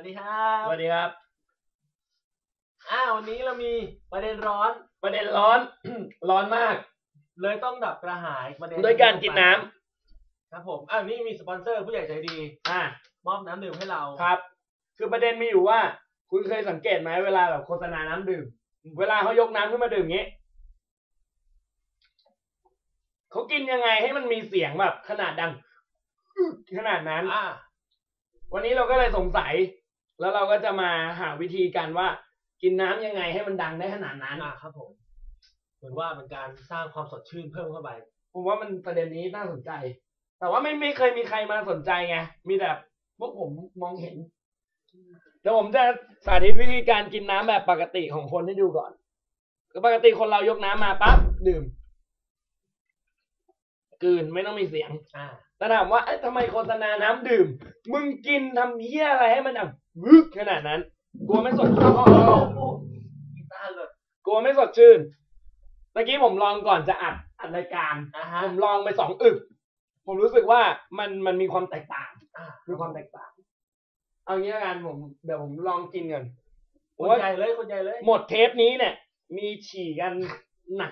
วัสดีครับสวัสดีครับอ้าววันนี้เรามีประเด็นร้อน ประเด็นร้อน ร้อนมาก เลยต้องดับกระหายประเด็นด้วยการกินน้ำครับผมอ้าวนี่มีสปอนเซอร์ผู้ใหญ่ใจดี อ่ามอบน้ำดื่มให้เราครับ คือประเด็นมีอยู่ว่า คุณเคยสังเกตไหมเวลาแบบโฆษณาน้ำดื่ม เวลาเขายกน้ำขึ้นมาดื่มงี้เขากินยังไงให้มันมีเสียงแบบขนาดดัง ขนาดนั้น อ่าวันนี้เราก็เลยสงสัย แล้วเราก็จะมาหาวิธีการว่ากินน้ำยังไงให้มันดังได้ขนาดนั้นอ่าครับผมเหมือนว่าเป็นการสร้างความสดชื่นเพิ่มเข้าไป ผมว่ามันประเด็นนี้น่าสนใจ แต่ว่าไม่ไม่เคยมีใครมาสนใจไง มีแต่พวกผมมองเห็น เดี๋ยวผมจะสาธิตวิธีการกินน้ำแบบปกติของคนให้ดูก่อน คือปกติคนเรายกน้ำมาปั๊บดื่มกลืนไม่ต้องมีเสียง อ่าแต่ถามว่าเอ๊ะทำไมโฆษณาน้ำดื่ม มึงกินทำเหี้ยอะไรให้มันดัง วึกขนาดนั้น กลัวไม่สดชื่นกีตาร์เลยกลัวไม่สดชื่นเมื่อกี้ผมลองก่อนจะอัดอัดรายการอ่าฮะผมลองไปสองอึก ผมรู้สึกว่ามันมันมีความแตกต่างอ่ามีความแตกต่าง เอางี้ละกันผมเดี๋ยวผมลองกินกันคนใหญ่เลยคนใหญ่เลย หมดเทปนี้เนี่ย มีฉี่กัน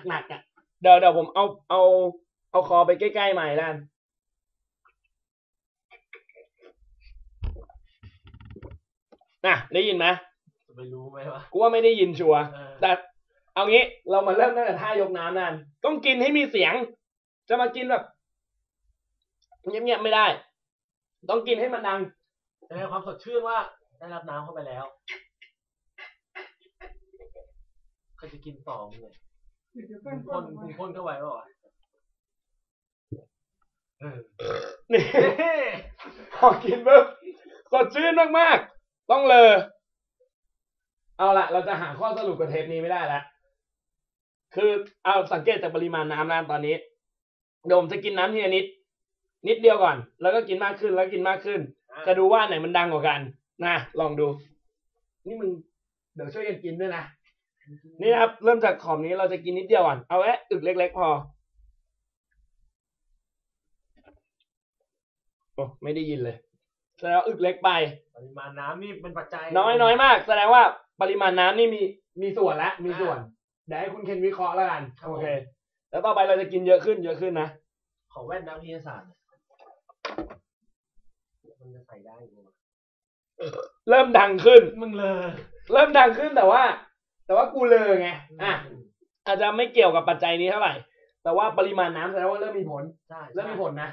หนักๆอะเดี๋ยวเดี๋ยวผมเอาเอาเอาคอไปใกล้ๆใหม่แล้ว กันน่ะได้ยินไหมจะไปรู้ไหมวะกูว่าไม่ได้ยินชัวร์เออแต่เอางี้เรามาเริ่มตั้งแต่ท่ายกน้ำนั่นต้องกินให้มีเสียง จะมากินแบบเงียบๆไม่ได้ ต้องกินให้มันดังแสดงความสดชื่นว่าได้รับน้ำเข้าไปแล้วใครจะกินต่อมึงเนี่ยมึงพ่นมึงพ่นเข้าไปเปล่าวะเออนี่พอกินปุ๊บสดชื่นมากๆ ต้องเลยเอาละเราจะหาข้อสรุปกับเทปนี้ไม่ได้แล้วคือเอาสังเกตจากปริมาณน้ำนะตอนนี้เดี๋ยวผมจะกินน้ำทีละนิด นิดเดียวก่อน แล้วก็กินมากขึ้นแล้วกินมากขึ้น จะดูว่าอันไหนมันดังกว่ากันนะลองดู นี่มึงเดี๋ยวช่วยกันกินด้วยนะนี่นะครับเริ่มจากขอบนี้เราจะกินนิดเดียวก่อนเอาแค่อึกเล็ก ๆ พอโอ้ไม่ได้ยินเลย แสดงว่าอึกเล็กไป ปริมาณน้ำนี่เป็นปัจจัยน้อยน้อยมาก แสดงว่าปริมาณน้ำนี่มีมีส่วนละมีส่วน เดี๋ยวให้คุณเคนวิเคราะห์แล้วกันโอเค แล้วต่อไปเราจะกินเยอะขึ้นเยอะขึ้นนะของแว่นนักวิทยาศาสตร์มันจะใส่ได้อยู่วะเริ่มดังขึ้น มึงเลย เริ่มดังขึ้นแต่ว่า แต่ว่ากูเลอไงอะอาจจะไม่เกี่ยวกับปัจจัยนี้เท่าไหร่ แต่ว่าปริมาณน้ำแสดงว่าเริ่มมีผล ใช่เริ่มมีผลนะ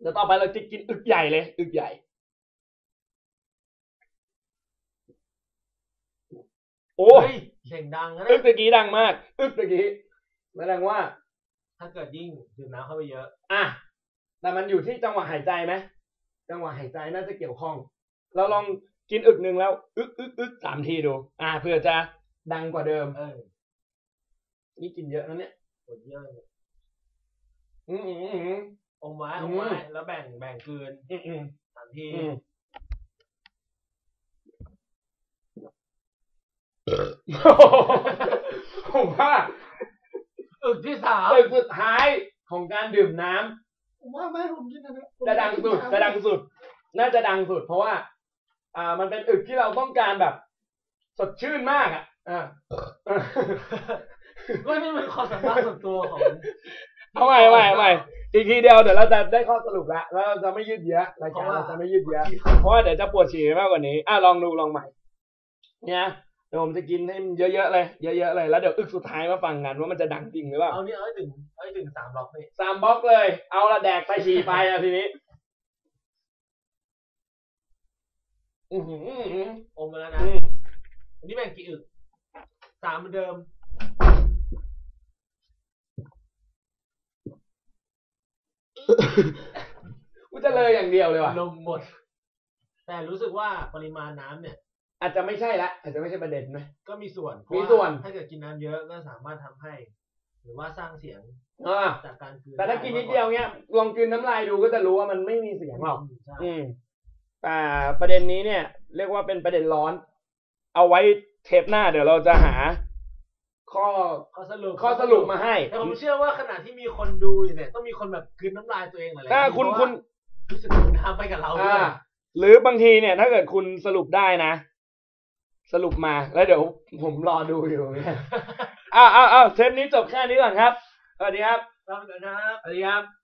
เดี๋ยวต่อไปเราจะกินอึกใหญ่เลย อึกใหญ่ โอ้โอ้ยเสียงดังนะอึเนี่ยกตะกี้ดังมาก อึกตะกี้แสดงว่า ถ้าเกิดยิ่งดื่มน้ำเข้าไปเยอะ อะ แต่มันอยู่ที่จังหวะหายใจไหมจังหวะหายใจน่าจะเกี่ยวข้อง เราลองกินอึกหนึ่งแล้ว อึกอึกอึกสามทีดู อ่าเพื่อจะดังกว่าเดิม เออ นี่กินเยอะนะเนี่ยปวดเยอะเลยอืมอืมอืมอม ไว้อือมมไว้แล้วแบ่งแบ่งคืนอืมอืมสามทีอืมผมว่าอึกที่สามอึกสุดท้ายของการดื่มน้ำผมว่าไม่ให้ผมกินนะจะดังสุดจะดังสุด น่าจะดังสุด เพราะว่า อ่า มันเป็นอึกที่เราต้องการแบบ สดชื่นมากอะอ่าก็นี่เป็นความสามารถส่วนตัวของ เอาใหม่เอาใหม่เอาใหม่ อีกทีเดียวเดี๋ยวเราจะได้ข้อสรุปแล้วแล้วเราจะไม่ยืดเยื้อรายการเราจะไม่ยืดเยื้อเพราะว่าเดี๋ยวจะปวดฉี่มากกว่านี้อะลองดูลองใหม่ เนี่ยเดี๋ยวผมจะกินให้มันเยอะๆเลยเยอะๆเลยแล้วเดี๋ยวอึกสุดท้ายมาฟังกันว่ามันจะดังจริงหรือเปล่าเอานี่เอาให้ถึงเอาให้ถึงสามบล็อกนี่สามบล็อกเลย เอาละแดกไปฉี่ไปอะทีนี้อือหืออื้อหืออมมาแล้วนะอืมอันนี้แบ่งกี่อึกสามเหมือนเดิม กูจะเลยอย่างเดียวเลยว่ะลมหมด แต่รู้สึกว่าปริมาณน้ำเนี่ย อาจจะไม่ใช่ละอาจจะไม่ใช่ประเด็นไหม ก็มีส่วนเพมีราะาส่วนถ้าเกิดกินน้ำเยอะก็สามารถทำให้ หรือว่าสร้างเสียงอ่าจากการคืนแต่ถ้ากินนิดเดียวเนี้ยลองกลืนน้ำลายดูก็จะรู้ว่ามันไม่มีเสียงหรอก มใช่อืมแต่ประเด็นนี้เนี่ย เรียกว่าเป็นประเด็นร้อน เอาไว้เทปหน้าเดี๋ยวเราจะหา ข้อข้อสรุปข้อสรุปมาให้ แต่ผมเชื่อว่าขณะที่มีคนดูอยู่เนี่ยต้องมีคนแบบคืนน้ำลายตัวเองหลายๆถ้าทีคุณเพคุราะณว่ารู้สึกดื่มน้ำไปกับเราด้วอ่ายหรือบางทีเนี่ย ถ้าเกิดคุณสรุปได้นะ สรุปมาแล้วเดี๋ยวผมรอดูอยู่เนี่ยอ้าวอ้าวอ้าวเทปนี้จบแค่นี้ก่อนครับสวัสดีครับลาไปก่อนนะครับสวัสดีครับ